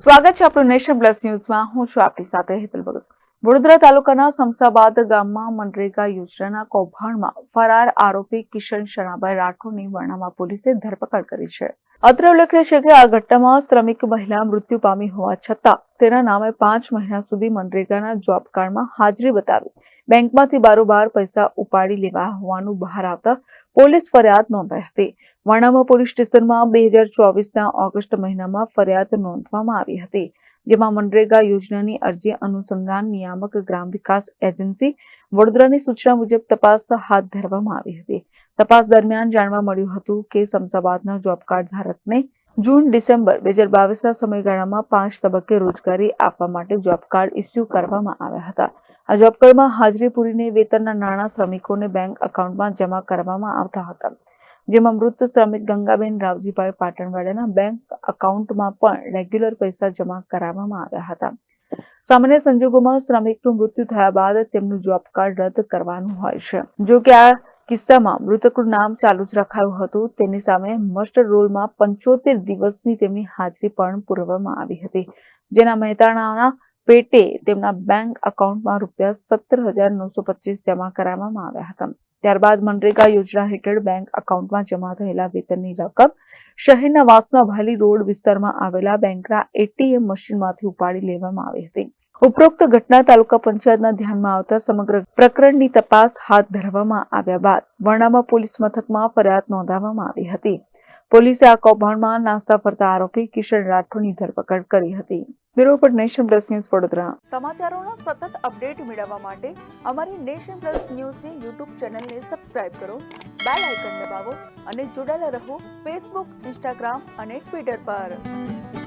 સ્વાગત છે આપણું નેશન પ્લસ ન્યૂઝમાં. હું છું આપની સાથે હેતલ ભગત. વડોદરા તાલુકાના સમસાબાદ ગામમાં મનરેગા યોજનાના કૌભાંડમાં ફરાર આરોપી કિશન શણાભાઈ રાઠોડની વર્ણામાં પોલીસે ધરપકડ કરી છે. અત્રે ઉલ્લેખનીય છે કે આ ઘટનામાં શ્રમિક મહિલા મૃત્યુ પામી હોવા છતાં તેના નામે પાંચ મહિના સુધી મનરેગાના જોબ કાર્ડમાં હાજરી બતાવી બેંકમાંથી બારોબાર પૈસા ઉપાડી લેવા હોવાનું બહાર આવતા પોલીસ ફરિયાદ નોંધાઈ હતી. વર્ણામાં પોલીસ સ્ટેશનમાં બે હજાર ચોવીસના ઓગસ્ટ મહિનામાં ફરિયાદ નોંધવામાં આવી હતી, જેમાં મનરેગા યોજનાની અરજી અનુસંધાન નિયામક ગ્રામ વિકાસ એજન્સી વડોદરાની સૂચના મુજબ તપાસ હાથ ધરવામાં આવી હતી. તપાસ દરમિયાન જાણવા મળ્યું હતું કે સમસાબાદના જોબ કાર્ડ ધારકને જૂન, ડિસેમ્બર બે હજાર બાવીસના સમયગાળામાં પાંચ તબક્કે રોજગારી આપવા માટે જોબ કાર્ડ ઇસ્યુ કરવામાં આવ્યા હતા. આ જોબ કાર્ડમાં હાજરી પૂરીને વેતનના નાણાં શ્રમિકોને બેંક એકાઉન્ટમાં જમા કરવામાં આવતા હતા. જેમાં મૃત શ્રમિક ગંગાબેન રાવજીભાઈ પાટણવાડાના બેંક એકાઉન્ટમાં પણ રેગ્યુલર પૈસા જમા કરાવવામાં આવ્યા હતા. સામાન્ય સંજોગોમાં શ્રમિકનું મૃત્યુ થયા બાદ તેમનું જોબ કાર્ડ રદ કરવાનું હોય છે. જો કે આ કિસ્સામાં મૃતકનું નામ ચાલુ જ રખાયું હતું. તેની સામે મસ્ટર રોલમાં પંચોતેર દિવસની તેમની હાજરી પણ પૂરવામાં આવી હતી. જેના મહેતાણાના પેટે તેમના બેંક એકાઉન્ટમાં રૂપિયા સત્તર હજાર નવસો પચીસ જમા કરાવવામાં આવ્યા હતા. ત્યારબાદ મનરેગા યોજના હેઠળ બેંક એકાઉન્ટમાં જમા થયેલા વેતનની રકમ શહેરના વાસના ભાલી રોડ વિસ્તારમાં આવેલા બેંકના એટીએમ મશીનમાંથી ઉપાડી લેવામાં આવી હતી. ઉપરોક્ત ઘટના તાલુકા પંચાયતના ધ્યાનમાં આવતા સમગ્ર પ્રકરણની તપાસ હાથ ધરવામાં આવ્યા બાદ વર્ણામાં પોલીસ મથકમાં ફરિયાદ નોંધાવવામાં આવી હતી. પોલીસે આ કૌભાંડમાં નાસ્તા ફરતા આરોપી કિશન રાઠોડની ધરપકડ કરી હતી. બ્યુરો પર નેશન પ્લસ ન્યૂઝ વડોદરા. સમાચારોનો સતત અપડેટ મેળવવા માટે અમારી નેશન પ્લસ ન્યૂઝની યુટ્યુબ ચેનલને સબસ્ક્રાઇબ કરો, બેલ આઇકન દબાવો અને જોડાયેલા રહો ફેસબુક, ઇન્સ્ટાગ્રામ અને ટ્વિટર પર.